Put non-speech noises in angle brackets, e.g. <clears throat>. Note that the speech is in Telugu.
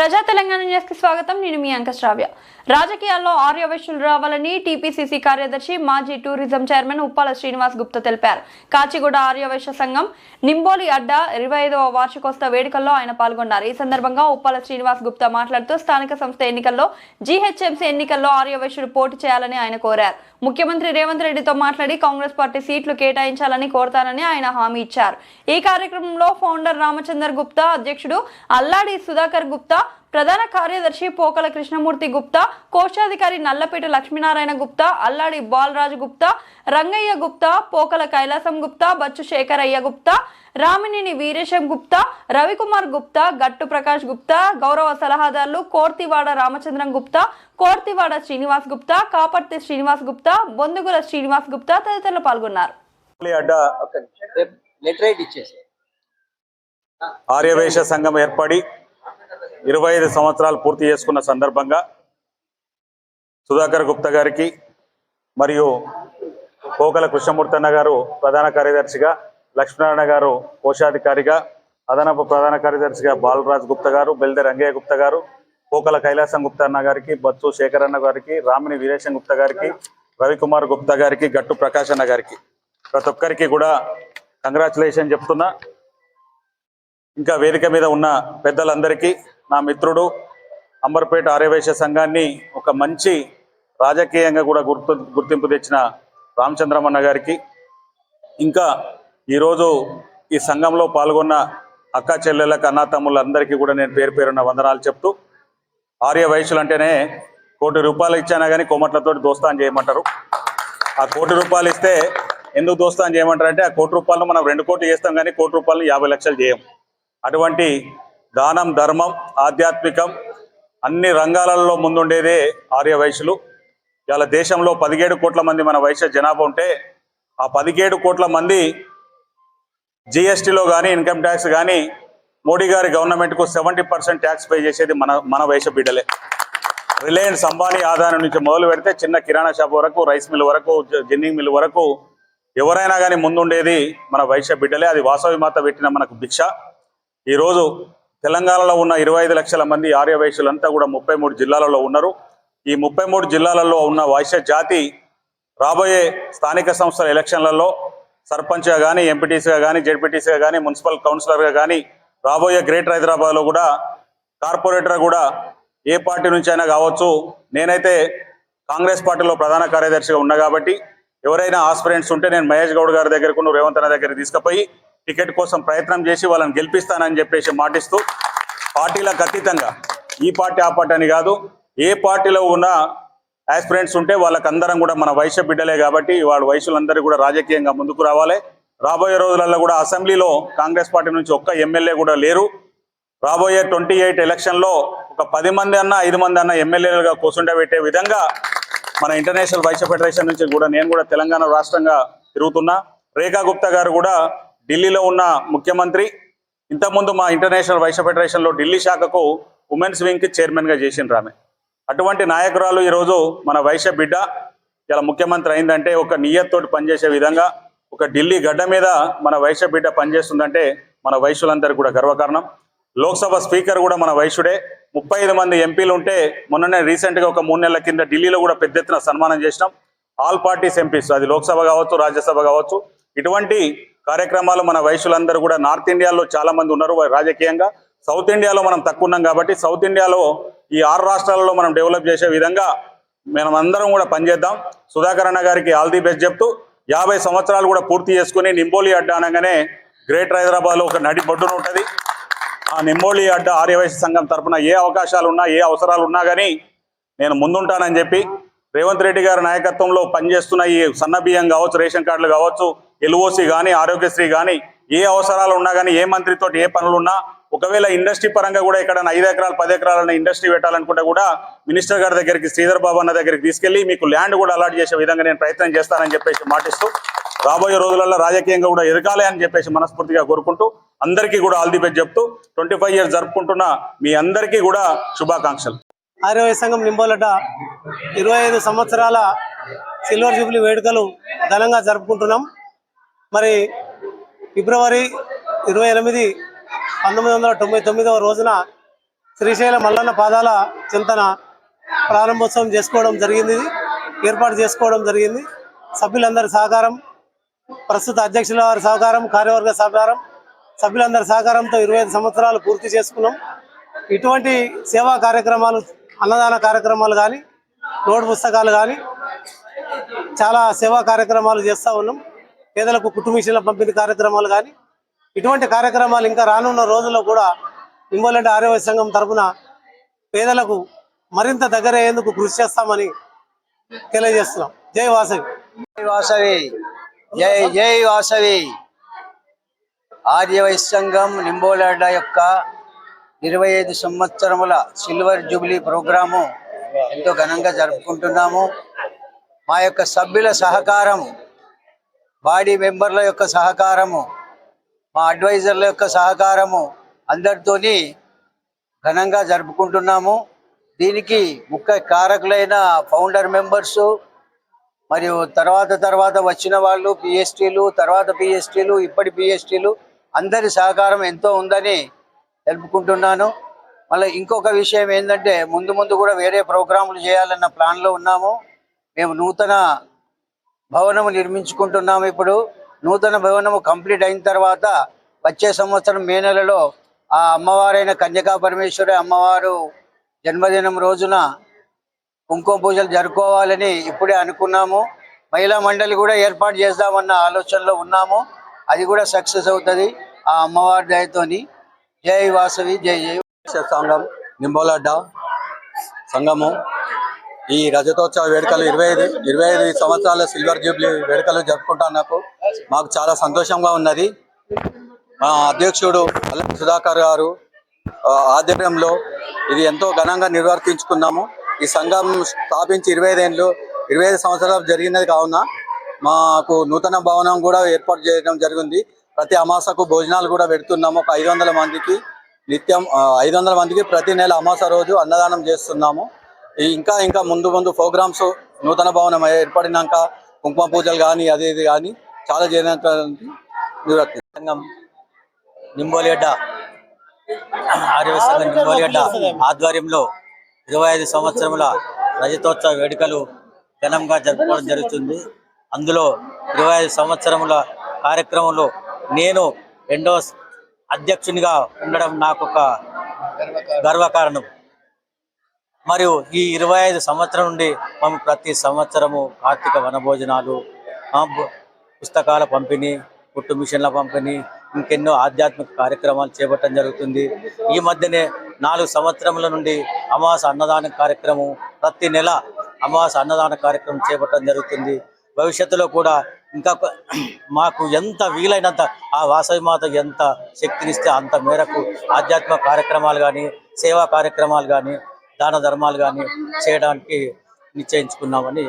ప్రజా తెలంగాణ న్యూస్కి స్వాగతం. నేను మీ అంక శ్రావ్య. రాజకీయాల్లో ఆర్యవేశ్యులు రావాలని టీపీసీసీ కార్యదర్శి మాజీ టూరిజం చైర్మన్ ఉప్పాల శ్రీనివాస్ గుప్తా తెలిపారు. కాచిగూడ ఆర్యవేశ సంఘం నింబోలి అడ్డ ఇరవై ఐదవ వార్షికోత్సవ వేడుకల్లో ఆయన పాల్గొన్నారు. ఈ సందర్భంగా ఉప్పాల శ్రీనివాస్ గుప్తా మాట్లాడుతూ స్థానిక సంస్థ ఎన్నికల్లో జీహెచ్ఎంసీ ఎన్నికల్లో ఆర్యవైశ్యులు పోటీ చేయాలని ఆయన కోరారు. ముఖ్యమంత్రి రేవంత్ రెడ్డితో మాట్లాడి కాంగ్రెస్ పార్టీ సీట్లు కేటాయించాలని కోరతానని ఆయన హామీ ఇచ్చారు. ఈ కార్యక్రమంలో ఫౌండర్ రామచందర్ గుప్తా అధ్యక్షుడు అల్లాడి సుధాకర్ గుప్తా ప్రధాన కార్యదర్శి పోకల కృష్ణమూర్తి గుప్తా కోశాధికారి నల్లపేట లక్ష్మీనారాయణ గుప్తా అల్లాడి బాలరాజు గుప్తా రంగయ్య గుప్తా పోకల కైలాసం గుప్తా బచ్చు శేఖరయ్య గుప్తా రామినేని వీరేశం గుప్తా రవికుమార్ గుప్తా గట్టు ప్రకాష్ గుప్తా గౌరవ సలహాదారులు కోర్తివాడ రామచంద్రం గుప్తా కోర్తివాడ శ్రీనివాస్ గుప్తా కాపర్తి శ్రీనివాస్ గుప్తా బొందుగుల శ్రీనివాస్ గుప్తా తదితరులు పాల్గొన్నారు. ఆర్యవేశ సంఘం ఏర్పడి ఇరవై ఐదు సంవత్సరాలు పూర్తి చేసుకున్న సందర్భంగా సుధాకర్ గుప్తా గారికి మరియు పోకల కృష్ణమూర్తన్న గారు ప్రధాన కార్యదర్శిగా లక్ష్మీనారాయణ గారు కోశాధికారిగా అదనపు ప్రధాన కార్యదర్శిగా బాలరాజ్ గుప్తా గారు బెల్దె రంగయ్య గుప్తా గారు పోకల కైలాసం గుప్తా అన్న గారికి బత్సు శేఖరన్న గారికి రామిని వీరేశం గుప్తా గారికి రవికుమార్ గుప్తా గారికి గట్టు ప్రకాష్ అన్న గారికి. ప్రతి ఒక్కరికి కూడా కంగ్రాచులేషన్ చెప్తున్నా. ఇంకా వేదిక మీద ఉన్న పెద్దలందరికీ నా మిత్రుడు అంబర్పేట ఆర్యవైశ్య సంఘాన్ని ఒక మంచి రాజకీయంగా కూడా గుర్తు గుర్తింపు తెచ్చిన రామచంద్రమన్న గారికి. ఇంకా ఈరోజు ఈ సంఘంలో పాల్గొన్న అక్క చెల్లెళ్ళకి అన్నా తమ్ముళ్ళందరికీ కూడా నేను పేరు పేరున్న వందనాలు చెప్తూ ఆర్య వయసులు అంటేనే కోటి రూపాయలు ఇచ్చానా కానీ కొమ్మట్లతో దోస్తాన్ చేయమంటారు. ఆ కోటి రూపాయలు ఇస్తే ఎందుకు దోస్తాన్ చేయమంటారు అంటే ఆ కోటి రూపాయలను మనం రెండు కోట్లు చేస్తాం కానీ కోటి రూపాయలను యాభై లక్షలు చేయం. అటువంటి దానం ధర్మం ఆధ్యాత్మికం అన్ని రంగాలలో ముందుండేదే ఆర్య వైశ్యులు. ఇవాళ దేశంలో పదిహేడు కోట్ల మంది మన వైశ్య జనాభా ఉంటే ఆ పదిహేడు కోట్ల మంది జిఎస్టీలో కానీ ఇన్కమ్ ట్యాక్స్ కానీ మోడీ గారి గవర్నమెంట్కు సెవెంటీ పర్సెంట్ ట్యాక్స్ పే చేసేది మన మన వైశ్య బిడ్డలే. రిలయన్స్ అంబానీ ఆదాయం నుంచి మొదలు పెడితే చిన్న కిరాణా షాప్ వరకు రైస్ మిల్ వరకు జిన్నింగ్ మిల్ వరకు ఎవరైనా కానీ ముందుండేది మన వైశ్య బిడ్డలే. అది వాసవి మాత పెట్టిన మనకు భిక్ష. ఈరోజు తెలంగాణలో ఉన్న ఇరవై ఐదు లక్షల మంది ఆర్య వైశ్యులంతా కూడా ముప్పై మూడు జిల్లాలలో ఉన్నారు. ఈ ముప్పై మూడు జిల్లాలలో ఉన్న వైశ్య జాతి రాబోయే స్థానిక సంస్థల ఎలక్షన్లలో సర్పంచ్గా కానీ ఎంపీటీసీగా కానీ జెడ్పీటీసీగా కానీ మున్సిపల్ కౌన్సిలర్గా కానీ రాబోయే గ్రేటర్ హైదరాబాద్లో కూడా కార్పొరేటర్ కూడా ఏ పార్టీ నుంచి అయినా కావచ్చు. నేనైతే కాంగ్రెస్ పార్టీలో ప్రధాన కార్యదర్శిగా ఉన్నా కాబట్టి ఎవరైనా ఆస్పిరెంట్స్ ఉంటే నేను మహేష్ గౌడ్ గారి దగ్గరకు రేవంత్ అన్న దగ్గరికి తీసుకుపోయి టికెట్ కోసం ప్రయత్నం చేసి వాళ్ళని గెలిపిస్తానని చెప్పేసి మాటిస్తూ పార్టీలకు అతీతంగా ఈ పార్టీ ఆ పార్టీ అని కాదు ఏ పార్టీలో ఉన్న ఆస్పిరెంట్స్ ఉంటే వాళ్ళకందరం కూడా మన వయసు బిడ్డలే కాబట్టి వాళ్ళ వయసులందరూ కూడా రాజకీయంగా ముందుకు రావాలి. రాబోయే రోజులలో కూడా అసెంబ్లీలో కాంగ్రెస్ పార్టీ నుంచి ఒక్క ఎమ్మెల్యే కూడా లేరు. రాబోయే ట్వంటీ ఎయిట్ ఎలక్షన్లో ఒక పది మంది అన్న ఐదు మంది అన్న ఎమ్మెల్యేలుగా కూర్చుండబెట్టే విధంగా మన ఇంటర్నేషనల్ వైస్ ఫెడరేషన్ నుంచి కూడా నేను కూడా తెలంగాణ రాష్ట్రంగా తిరుగుతున్నా. రేఖా గుప్తా గారు కూడా ఢిల్లీలో ఉన్న ముఖ్యమంత్రి ఇంతకుముందు మా ఇంటర్నేషనల్ వైశ్య ఫెడరేషన్లో ఢిల్లీ శాఖకు ఉమెన్స్ వింగ్కి చైర్మన్గా చేసిండ్రు ఆమె. అటువంటి నాయకురాలు ఈరోజు మన వైశ్య బిడ్డ ఇలా ముఖ్యమంత్రి అయిందంటే ఒక నియత్తోటి పనిచేసే విధంగా ఒక ఢిల్లీ గడ్డ మీద మన వైశ్య బిడ్డ పనిచేస్తుందంటే మన వైశ్యులందరికీ కూడా గర్వకారణం. లోక్సభ స్పీకర్ కూడా మన వైశ్యుడే. ముప్పై ఐదు మంది ఎంపీలు ఉంటే మొన్ననే రీసెంట్గా ఒక మూడు నెలల కింద ఢిల్లీలో కూడా పెద్ద ఎత్తున సన్మానం చేసినాం. ఆల్ పార్టీస్ ఎంపీస్ అది లోక్సభ కావచ్చు రాజ్యసభ కావచ్చు. ఇటువంటి కార్యక్రమాలు మన వయసులందరూ కూడా నార్త్ ఇండియాలో చాలా మంది ఉన్నారు రాజకీయంగా. సౌత్ ఇండియాలో మనం తక్కువ ఉన్నాం కాబట్టి సౌత్ ఇండియాలో ఈ ఆరు రాష్ట్రాలలో మనం డెవలప్ చేసే విధంగా మనం అందరం కూడా పనిచేద్దాం. సుధాకర్ అన్న గారికి ఆల్ ది బెస్ట్ చెప్తూ యాభై సంవత్సరాలు కూడా పూర్తి చేసుకుని నింబోలి అడ్డా అనగానే గ్రేటర్ హైదరాబాద్లో ఒక నడి బొడ్డున ఉంటుంది. ఆ నింబోలి అడ్డ ఆర్యవైశ్య సంఘం తరపున ఏ అవకాశాలు ఉన్నా ఏ అవసరాలు ఉన్నా కానీ నేను ముందుంటానని చెప్పి రేవంత్ రెడ్డి గారి నాయకత్వంలో పనిచేస్తున్న ఈ సన్న బియ్యం కావచ్చు రేషన్ కార్డులు కావచ్చు ఎల్ఓసి కానీ ఆరోగ్యశ్రీ కానీ ఏ అవసరాలు ఉన్నా కానీ ఏ మంత్రితో ఏ పనులు ఉన్నా ఒకవేళ ఇండస్ట్రీ పరంగా కూడా ఇక్కడ ఐదు ఎకరాలు పది ఎకరాలన్న ఇండస్ట్రీ పెట్టాలనుకుంటే కూడా మినిస్టర్ గారి దగ్గరికి శ్రీధర్ బాబు అన్న దగ్గరికి తీసుకెళ్ళి మీకు ల్యాండ్ కూడా అలాట్ చేసే విధంగా నేను ప్రయత్నం చేస్తానని చెప్పేసి మాటిస్తూ రాబోయే రోజులలో రాజకీయంగా కూడా ఎదగాలి అని చెప్పేసి మనస్ఫూర్తిగా కోరుకుంటూ అందరికీ కూడా ఆల్ ది బెస్ట్ చెప్తూ ట్వంటీ ఫైవ్ ఇయర్స్ జరుపుకుంటున్న మీ అందరికీ కూడా శుభాకాంక్షలు. ఆర్యవై సంఘం నింబోలట ఇరవై ఐదు సంవత్సరాల సిల్వర్ జూబ్లీ వేడుకలు ఘనంగా జరుపుకుంటున్నాం. మరి ఫిబ్రవరి ఇరవై ఎనిమిది పంతొమ్మిది వందల తొంభై తొమ్మిదవ రోజున శ్రీశైల మల్లన్న పాదాల చింతన ప్రారంభోత్సవం చేసుకోవడం జరిగింది. ఏర్పాటు చేసుకోవడం జరిగింది. సభ్యులందరి సహకారం ప్రస్తుత అధ్యక్షుల వారి సహకారం కార్యవర్గ సహకారం సభ్యులందరి సహకారంతో ఇరవై ఐదు సంవత్సరాలు పూర్తి చేసుకున్నాం. ఇటువంటి సేవా కార్యక్రమాలు అన్నదాన కార్యక్రమాలు కానీ నోటు పుస్తకాలు కానీ చాలా సేవా కార్యక్రమాలు చేస్తూ ఉన్నాం. పేదలకు కుటుంబీషుల పంపిణీ కార్యక్రమాలు కానీ ఇటువంటి కార్యక్రమాలు ఇంకా రానున్న రోజుల్లో కూడా నింబోలంటి ఆరోగ్య సంఘం తరఫున పేదలకు మరింత దగ్గర అయ్యేందుకు కృషి చేస్తామని తెలియజేస్తున్నాం. జై వాసవి. జై వాసవి. జై జై వాసవి. ఆర్య సంఘం నింబోలాడ యొక్క ఇరవై ఐదు సంవత్సరముల సిల్వర్ జూబ్లీ ప్రోగ్రాము ఎంతో ఘనంగా జరుపుకుంటున్నాము. మా యొక్క సభ్యుల సహకారం బాడీ మెంబర్ల యొక్క సహకారము మా అడ్వైజర్ల యొక్క సహకారము అందరితోని ఘనంగా జరుపుకుంటున్నాము. దీనికి ముఖ్య కారకులైన ఫౌండర్ మెంబర్సు మరియు తర్వాత తర్వాత వచ్చిన వాళ్ళు పిఎస్టీలు తర్వాత పిఎస్టీలు ఇప్పటి పిఎస్టీలు అందరి సహకారం ఎంతో ఉందని తెలుపుకుంటున్నాను. మళ్ళీ ఇంకొక విషయం ఏంటంటే ముందు ముందు కూడా వేరే ప్రోగ్రాములు చేయాలన్న ప్లాన్లో ఉన్నాము. మేము నూతన భవనము నిర్మించుకుంటున్నాము ఇప్పుడు. నూతన భవనము కంప్లీట్ అయిన తర్వాత వచ్చే సంవత్సరం మే నెలలో ఆ అమ్మవారైన కన్యకా పరమేశ్వరి అమ్మవారు జన్మదినం రోజున కుంకుమ పూజలు జరుపుకోవాలని ఇప్పుడే అనుకున్నాము. మహిళా మండలి కూడా ఏర్పాటు చేద్దామన్న ఆలోచనలో ఉన్నాము. అది కూడా సక్సెస్ అవుతుంది ఆ అమ్మవారి దయతోని. జై వాసవి జై జై సంఘం నింబోలడ్డ సంఘము. ఈ రజతోత్సవ వేడుకలు ఇరవై ఐదు ఇరవై ఐదు సంవత్సరాల సిల్వర్ జూబ్లీ వేడుకలు జరుపుకుంటున్నకు మాకు చాలా సంతోషంగా ఉన్నది. మా అధ్యక్షుడు అల్లం సుధాకర్ గారు ఆధ్వర్యంలో ఇది ఎంతో ఘనంగా నిర్వర్తించుకున్నాము. ఈ సంఘం స్థాపించి ఇరవై ఐదేళ్ళు ఇరవై ఐదు సంవత్సరాలు జరిగినది కావున మాకు నూతన భవనం కూడా ఏర్పాటు చేయడం జరిగింది. ప్రతి అమాసకు భోజనాలు కూడా పెడుతున్నాము. ఒక ఐదు వందల మందికి నిత్యం ఐదు వందల మందికి ప్రతి నెల అమాస రోజు అన్నదానం చేస్తున్నాము. ఇంకా ఇంకా ముందు ముందు ప్రోగ్రామ్స్ నూతన భవనం ఏర్పడినాక కుంకుమ పూజలు కానీ అది ఇది కానీ చాలా చేయడానికి సంఘం నింబోలిగడ్డ. ఆర్య సంఘం నింబోలిగడ్డ ఆధ్వర్యంలో ఇరవై ఐదు సంవత్సరముల రజతోత్సవ వేడుకలు ఘనంగా జరుపుకోవడం జరుగుతుంది. అందులో ఇరవై ఐదు సంవత్సరముల కార్యక్రమంలో నేను రెండో అధ్యక్షునిగా ఉండడం నాకు ఒక గర్వకారణం. మరియు ఈ ఇరవై ఐదు సంవత్సరం నుండి మేము ప్రతి సంవత్సరము కార్తీక వనభోజనాలు పుస్తకాల పంపిణీ కుట్టు మిషన్ల పంపిణీ ఇంకెన్నో ఆధ్యాత్మిక కార్యక్రమాలు చేపట్టడం జరుగుతుంది. ఈ మధ్యనే నాలుగు సంవత్సరముల నుండి అమాస అన్నదాన కార్యక్రమం ప్రతి నెల అమాస అన్నదాన కార్యక్రమం చేపట్టడం జరుగుతుంది. భవిష్యత్తులో కూడా ఇంకా <clears throat> మాకు ఎంత వీలైనంత ఆ వాసవి మాత ఎంత శక్తినిస్తే అంత మేరకు ఆధ్యాత్మిక కార్యక్రమాలు కానీ సేవా కార్యక్రమాలు కానీ దాన ధర్మాలు కానీ చేయడానికి నిశ్చయించుకున్నామని